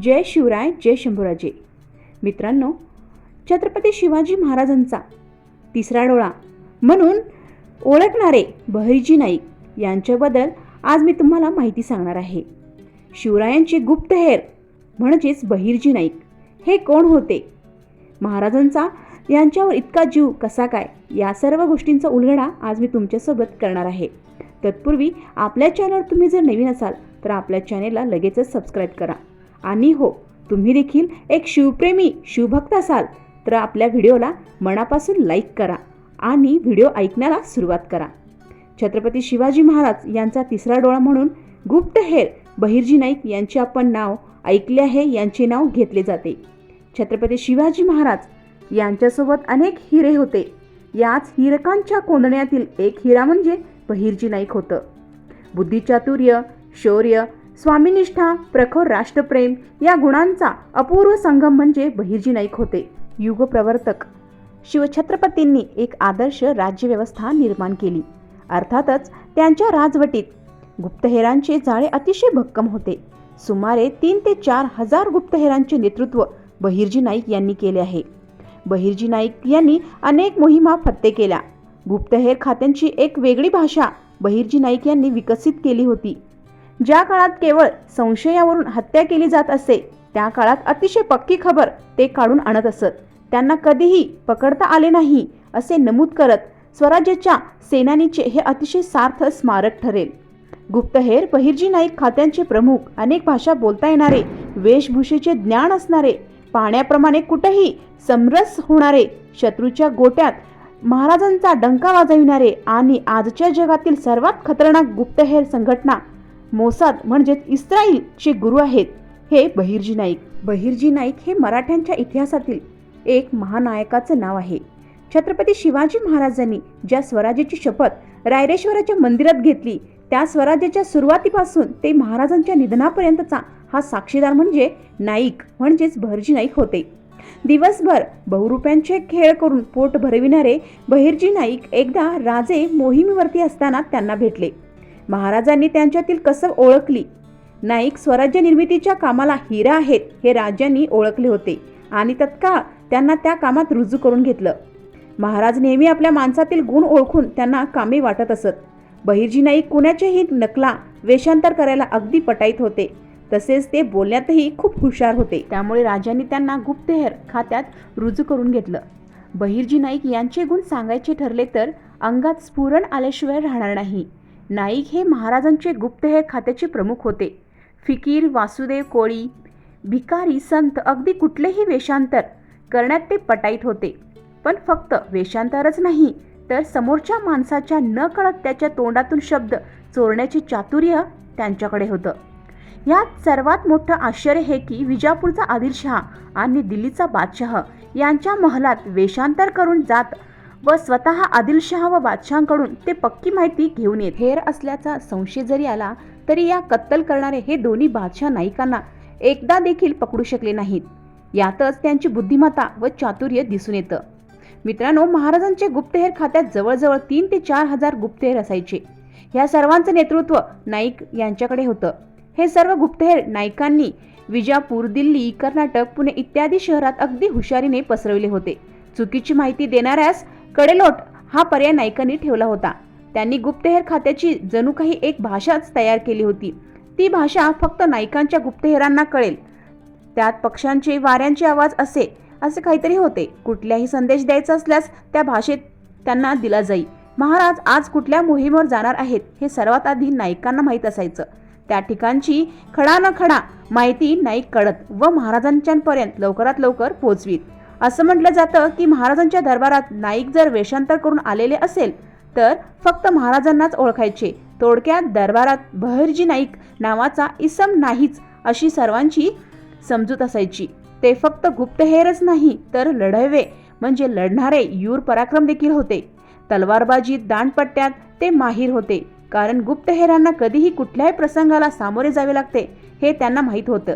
जय शिवराय जय शंभूराजे. मित्रांनो छत्रपती शिवाजी महाराजांचा तिसरा डोळा म्हणून ओळखणारे बहिर्जी नाईक यांच्याबद्दल आज मी तुम्हाला माहिती सांगणार आहे. शिवरायांचे गुप्तहेर म्हणजेच बहिर्जी नाईक हे कोण होते? महाराजांचा यांच्यावर इतका जीव कसा काय? या सर्व गोष्टींचा उलगडा आज मी तुमच्यासोबत करणार आहे. तत्पूर्वी आपल्या चॅनलवर तुम्ही जर नवीन असाल तर आपल्या चॅनेलला लगेचच सबस्क्राईब करा. आणि हो तुम्ही देखील एक शिवप्रेमी शिवभक्त असाल तर आपल्या व्हिडिओला मनापासून लाईक करा आणि व्हिडिओ ऐकण्याला सुरुवात करा. छत्रपती शिवाजी महाराज यांचा तिसरा डोळा म्हणून गुप्तहेर बहिर्जी नाईक यांचे आपण नाव ऐकले आहे यांचे नाव घेतले जाते. छत्रपती शिवाजी महाराज यांच्यासोबत अनेक हिरे होते. याच हिरकांच्या कोंदण्यातील एक हिरा म्हणजे बहिर्जी नाईक होतं. बुद्धिचातुर्य शौर्य स्वामीनिष्ठा प्रखर राष्ट्रप्रेम या गुणांचा अपूर्व संगम म्हणजे बहिर्जी नाईक होते. युगप्रवर्तक शिवछत्रपतींनी एक आदर्श राज्यव्यवस्था निर्माण केली. अर्थातच त्यांच्या राजवटीत गुप्तहेरांचे जाळे अतिशय भक्कम होते. सुमारे तीन ते चार हजार गुप्तहेरांचे नेतृत्व बहिर्जी नाईक यांनी केले आहे. बहिर्जी नाईक यांनी अनेक मोहिमा फत्ते केल्या. गुप्तहेर खात्यांची एक वेगळी भाषा बहिर्जी नाईक यांनी विकसित केली होती. ज्या काळात केवळ संशयावरून हत्या केली जात असे त्या काळात अतिशय पक्की खबर ते काढून आणत असत. त्यांना कधीही पकडता आले नाही असे नमूद करत स्वराज्याच्या सेनानीचे हे अतिशय सार्थ स्मारक ठरेल. गुप्तहेर बहिर्जी नाईक खात्यांचे प्रमुख अनेक भाषा बोलता येणारे वेशभूषेचे ज्ञान असणारे पाण्याप्रमाणे कुठेही समरस होणारे शत्रूच्या गोट्यात महाराजांचा डंका वाजविणारे आणि आजच्या जगातील सर्वात खतरनाक गुप्तहेर संघटना मोसाद म्हणजेच इस्राईलचे गुरु आहेत हे बहिर्जी नाईक. बहिर्जी नाईक हे मराठ्यांच्या इतिहासातील एक महानायकाचं नाव आहे. छत्रपती शिवाजी महाराजांनी ज्या स्वराज्याची शपथ रायरेश्वराच्या मंदिरात घेतली त्या स्वराज्याच्या सुरुवातीपासून ते महाराजांच्या निधनापर्यंतचा हा साक्षीदार म्हणजे नाईक म्हणजेच बहिर्जी नाईक होते. दिवसभर बहुरुप्यांचे खेळ करून पोट भरविणारे बहिर्जी नाईक एकदा राजे मोहिमेवरती असताना त्यांना भेटले. महाराजांनी त्यांच्यातील कसब ओळखली. नाईक स्वराज्य निर्मितीच्या कामाला हिरा आहेत हे राजांनी ओळखले होते आणि तत्काळ त्यांना त्या कामात रुजू करून घेतलं. महाराज नेहमी आपल्या माणसातील गुण ओळखून त्यांना कामे वाटत असत. बहिर्जी नाईक कुणाच्याही नकला वेषांतर करायला अगदी पटाईत होते. तसेच ते बोलण्यातही खूप हुशार होते. त्यामुळे राजांनी त्यांना गुप्तहेर खात्यात रुजू करून घेतलं. बहिर्जी नाईक यांचे गुण सांगायचे ठरले तर अंगात स्फुरण आल्याशिवाय राहणार नाही. नाईक हे महाराजांचे गुप्तहेर खात्याचे प्रमुख होते. फिकीर वासुदेव कोळी भिकारी संत अगदी कुठलेही वेषांतर करण्यात ते पटाईत होते. पण फक्त वेषांतरच नाही तर समोरच्या माणसाच्या न कळत त्याच्या तोंडातून शब्द चोरण्याचे चातुर्य त्यांच्याकडे होतं. यात सर्वात मोठं आश्चर्य हे की विजापूरचा आदिलशहा आणि दिल्लीचा बादशहा यांच्या महलात वेषांतर करून जात व स्वतः आदिलशहा व बादशहांकडून ते पक्की माहिती घेऊन येत. हेर असल्याचा संशय जरी आला तरी या कत्तल करणारे हे दोन्ही बादशाह नायिकांना एकदा देखील पकडू शकले नाहीत. यातच त्यांची बुद्धिमत्ता व चातुर्य दिसून येतं. मित्रांनो महाराजांचे गुप्तहेर खात्यात जवळजवळ तीन ते चार हजार गुप्तहेर असायचे. ह्या सर्वांचं नेतृत्व नाईक यांच्याकडे होतं. हे सर्व गुप्तहेर नायकांनी विजापूर दिल्ली कर्नाटक पुणे इत्यादी शहरात अगदी हुशारीने पसरवले होते. चुकीची माहिती देणाऱ्यास कडेलोट हा पर्याय नायकांनी ठेवला होता. त्यांनी गुप्तहेर खात्याची जणू काही एक भाषाच तयार केली होती. ती भाषा फक्त नायकांच्या गुप्तहेरांना कळेल. त्यात पक्ष्यांचे वाऱ्यांचे आवाज असे असे काहीतरी होते. कुठल्याही संदेश द्यायचा असल्यास त्या भाषेत त्यांना दिला जाई. महाराज आज कुठल्या मोहिमेवर जाणार आहेत हे सर्वात आधी नायकांना माहीत असायचं. त्या ठिकाणची खडा न खडा माहिती नाईक कळत व महाराजांच्यापर्यंत लवकरात लवकर पोहोचवीत. असं म्हटलं जातं की महाराजांच्या दरबारात नाईक जर वेषांतर करून आलेले असेल तर फक्त महाराजांनाच ओळखायचे. थोडक्यात दरबारात बहरजी नाईक नावाचा इसम नाहीच अशी सर्वांची समजूत असायची. ते फक्त गुप्तहेरच नाही तर लढवे म्हणजे लढणारे यूर पराक्रम देखील होते. तलवारबाजीत दांडपट्ट्यात ते माहीर होते कारण गुप्तहेरांना कधीही कुठल्याही प्रसंगाला सामोरे जावे लागते हे त्यांना माहीत होतं.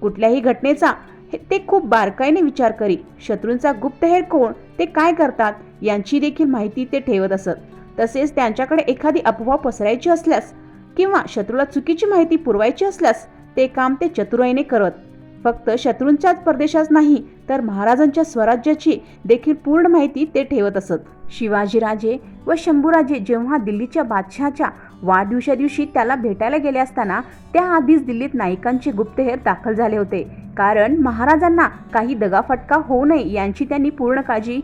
कुठल्याही घटनेचा ते खूप बारकाईने विचार करी शत्रूंचा गुप्तहेर कोण ते काय करतात यांची देखील माहिती ते ठेवत असत. तसेच त्यांच्याकडे एखादी अफवा पसरायची असल्यास किंवा शत्रूला चुकीची माहिती पुरवायची असल्यास ते काम ते चतुराईने करत. फक्त शत्रूंच्याच परदेशात नाही तर महाराजांच्या स्वराज्याची देखील पूर्ण माहिती ते ठेवत असत. शिवाजीराजे व शंभूराजे जेव्हा दिल्लीच्या बादशहाच्या वाढदिवसा दिवशी त्याला भेटायला गेले असताना त्याआधीच दिल्लीत नायकांचे गुप्तहेर दाखल झाले होते. कारण महाराजांना काही दगाफटका होऊ नये यांची त्यांनी पूर्ण काळजी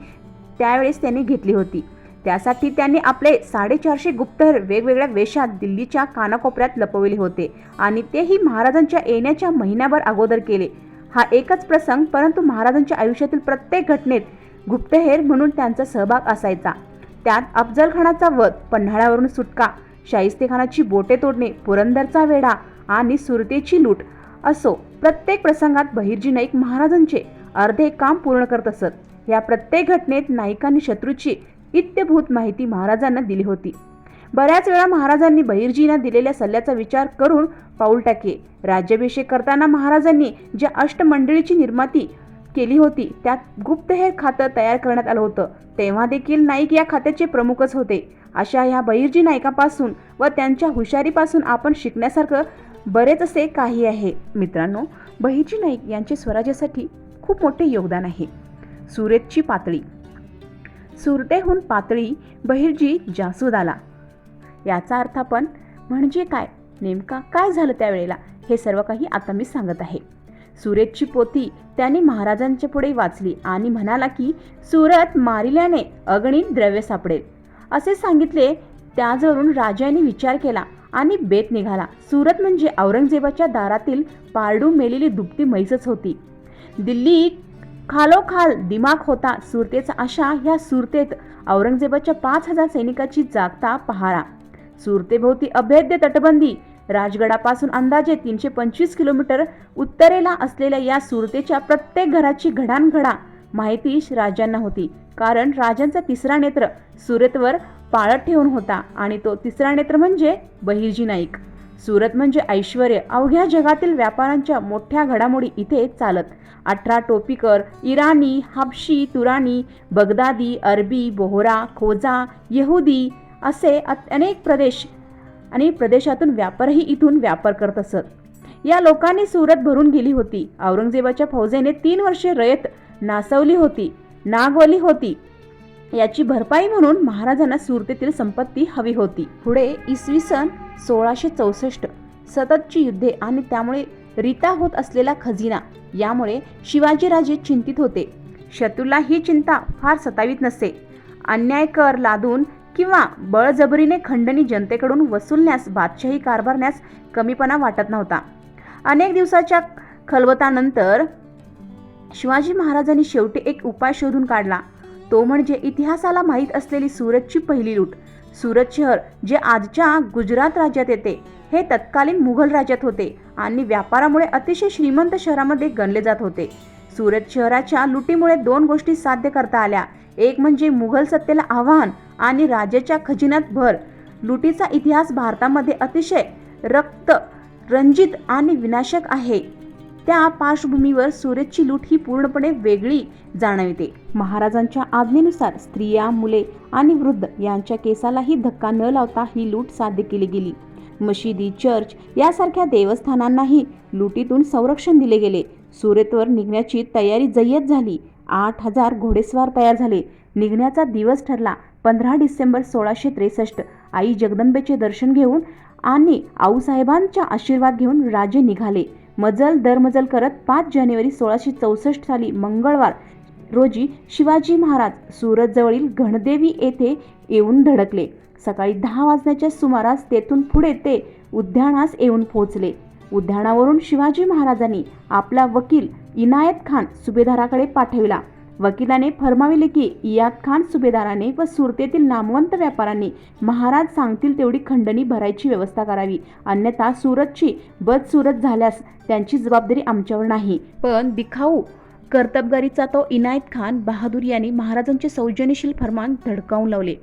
त्यावेळेस त्यांनी घेतली होती. त्यासाठी त्यांनी आपले साडेचारशे गुप्तहेर वेगवेगळ्या वेशात दिल्लीच्या कानाकोपऱ्यात लपवले होते आणि तेही महाराजांच्या येण्याच्या महिन्याभर अगोदर केले. हा एकच प्रसंग परंतु महाराजांच्या आयुष्यातील प्रत्येक घटनेत गुप्तहेर म्हणून त्यांचा सहभाग असायचा. त्यात अफजल खानाचा वध पन्हाळ्यावरून सुटका शाहिस्तेखानाची बोटे तोडणे पुरंदरचा वेढा आणि सुरतेची लूट असो प्रत्येक प्रसंगात बहिर्जी नाईक महाराजांचे अर्धे काम पूर्ण करत असत. या प्रत्येक घटनेत नाईकांनी शत्रूची इत्यभूत माहिती महाराजांना दिली होती. बऱ्याच वेळा महाराजांनी बहिर्जींना दिलेल्या सल्ल्याचा विचार करून पाऊल टाके. राज्याभिषेक करताना महाराजांनी ज्या अष्टमंडळीची निर्माती केली होती त्यात गुप्तहेर खातं तयार करण्यात आलं होतं. तेव्हा देखील नाईक या खात्याचे प्रमुखच होते. अशा ह्या बहिर्जी नायकापासून व त्यांच्या हुशारीपासून आपण शिकण्यासारखं बरेच असे काही आहे. मित्रांनो बहिर्जी नाईक यांचे स्वराज्यासाठी खूप मोठे योगदान आहे. सुरेतची पातळी. सुरतेहून पातळी बहिर्जी जासूद आला याचा अर्थ आपण म्हणजे काय? नेमका काय झालं त्यावेळेला? हे सर्व काही आता मी सांगत आहे. सुरेतची पोती त्याने महाराजांच्या पुढे वाचली आणि म्हणाला की सुरत मारिल्याने अगणित द्रव्य सापडेल. असे सांगितले. त्याजवरून राजाने विचार केला. आणि बेत निघाला. सुरत म्हणजे औरंगजेबाच्या दारातील पारडू मेलेली दुपटी म्हैसच होती. दिल्ली खालोखाल दिमाग होता सुरतेचा अशा ह्या सुरतेत औरंगजेबाच्या पाच हजार सैनिकाची जागता पहारा. सुरतेभोवती अभेद्य तटबंदी राजगडापासून अंदाजे तीनशे पंचवीस किलोमीटर उत्तरेला असलेल्या या सुरतेच्या प्रत्येक घराची घडानघडा माहिती राजांना होती. कारण राजांचा तिसरा नेत्र सुरतवर पाळत ठेवून होता आणि तो तिसरा नेत्र म्हणजे बहिर्जी नाईक. सुरत म्हणजे ऐश्वर अवघ्या जगातील व्यापाऱ्यांच्या मोठ्या घडामोडी इथे चालत. अठरा टोपीकर इराणी हाबशी तुराणी बगदादी अरबी बोहरा खोजा यहुदी असे अनेक प्रदेश आणि प्रदेशातून व्यापारही इथून व्यापार करत असत. या लोकांनी सुरत भरून गेली होती. औरंगजेबाच्या फौजेने तीन वर्षे रयत नासवली होती नागवली होती. याची भरपाई म्हणून महाराजांना सुरतेतील संपत्ती हवी होती. पुढे इसवी सन सोळाशे चौसष्ट. सततची युद्धे आणि त्यामुळे रिता होत असलेला खजिना यामुळे शिवाजीराजे चिंतित होते. शत्रूला ही चिंता फार सतावीत नसे. अन्याय कर लादून किंवा बळजबरीने खंडणी जनतेकडून वसूलण्यास बादशाही कारभारण्यास कमीपणा वाटत नव्हता. अनेक दिवसाच्या खलवतानंतर शिवाजी महाराजांनी शेवटी एक उपाय शोधून काढला. तो म्हणजे इतिहासाला माहीत असलेली सुरतची पहिली लूट. सुरत शहर जे आजच्या गुजरात राज्यात येते हे तत्कालीन मुघल राज्यात होते आणि व्यापारामुळे अतिशय श्रीमंत शहरामध्ये गणले जात होते. सुरत शहराच्या लुटीमुळे दोन गोष्टी साध्य करता आल्या. एक म्हणजे मुघल सत्तेला आव्हान आणि राज्याच्या खजिन्यात भर. लुटीचा इतिहास भारतामध्ये अतिशय रक्त रंजित आणि विनाशक आहे. त्या पार्श्वभूमीवर सुरतची लूट ही पूर्णपणे वेगळी जाणवते. महाराजांच्या आज्ञेनुसार स्त्रिया मुले आणि वृद्ध यांच्या केसालाही धक्का न लावता ही लूट साध्य केली गेली. मशिदी चर्च यासारख्या देवस्थानांनाही लुटीतून संरक्षण दिले गेले. सुरेतवर निघण्याची तयारी जय्यत झाली. आठ हजार घोडेस्वार तयार झाले. निघण्याचा दिवस ठरला. पंधरा डिसेंबर सोळाशे त्रेसष्ट. आई जगदंबेचे दर्शन घेऊन आणि आऊसाहेबांचा आशीर्वाद घेऊन राजे निघाले. मजल दरमजल करत पाच जानेवारी सोळाशे चौसष्ट साली मंगळवार रोजी शिवाजी महाराज सुरतजवळील घणदेवी येथे येऊन धडकले. सकाळी दहा वाजण्याच्या सुमारास तेथून पुढे ते उद्यानास येऊन पोहोचले. उद्यानावरून शिवाजी महाराजांनी आपला वकील इनायत खान सुभेदाराकडे पाठविला. वकिलाने फरमाविले की इयाद खान सुभेदाराने व सुरतेतील नामवंत व्यापाऱ्यांनी महाराज सांगतील तेवढी खंडणी भरायची व्यवस्था करावी. अन्यथा सुरतची बदसुरत झाल्यास त्यांची जबाबदारी आमच्यावर नाही. पण दिखाऊ कर्तबगारीचा तो इनायत खान बहादूर यांनी महाराजांचे सौजन्यशील फरमान धडकावून लावले.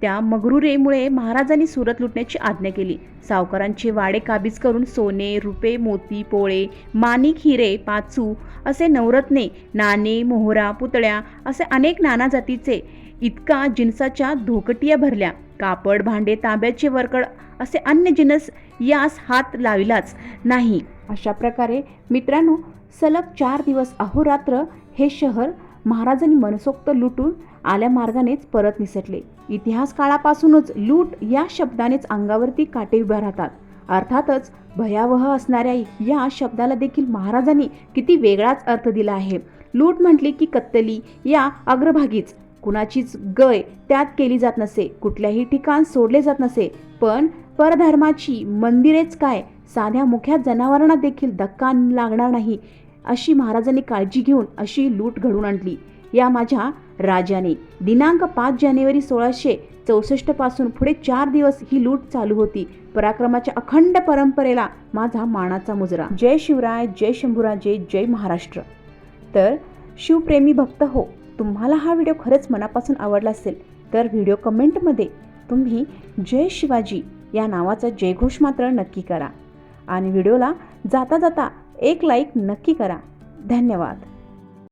त्या मगरुरेमुळे महाराजांनी सुरत लुटण्याची आज्ञा केली. सावकारांचे वाडे काबीज करून सोने रुपे मोती पोळे माणिक हिरे पाचू असे नवरत्ने नाणे मोहरा पुतळ्या असे अनेक नाना जातीचे इतका जिन्साच्या धोकटिया भरल्या. कापड भांडे तांब्याचे वरकड असे अन्य जिनस यास हात लाविलाच नाही. अशा प्रकारे मित्रांनो सलग चार दिवस अहोरात्र हे शहर महाराजांनी मनसोक्त लुटून आल्या मार्गानेच परत निसटले. इतिहास काळापासूनच लूट या शब्दानेच अंगावरती काटे उभ्या राहतात. अर्थातच भयावह असणाऱ्या या शब्दाला देखील महाराजांनी किती वेगळाच अर्थ दिला आहे. लूट म्हटली की कत्तली या अग्रभागीच. कुणाचीच गय त्यात केली जात नसे कुठल्याही ठिकाण सोडले जात नसे. पण परधर्माची मंदिरेच काय? साध्या मुख्या जनावरांना देखील धक्का लागणार नाही. अशी महाराजांनी काळजी घेऊन अशी लूट घडून आणली. या माझ्या राजाने. दिनांक पाच जानेवारी सोळाशे चौसष्टपासून पुढे चार दिवस ही लूट चालू होती. पराक्रमाच्या अखंड परंपरेला माझा मानाचा मुजरा. जय शिवराय जय शंभूराजे जय महाराष्ट्र. तर शिवप्रेमी भक्त हो तुम्हाला हा व्हिडिओ खरंच मनापासून आवडला असेल तर व्हिडिओ कमेंटमध्ये तुम्ही जय शिवाजी या नावाचा जयघोष मात्र नक्की करा. आणि व्हिडिओला जाता जाता एक लाईक नक्की करा. धन्यवाद.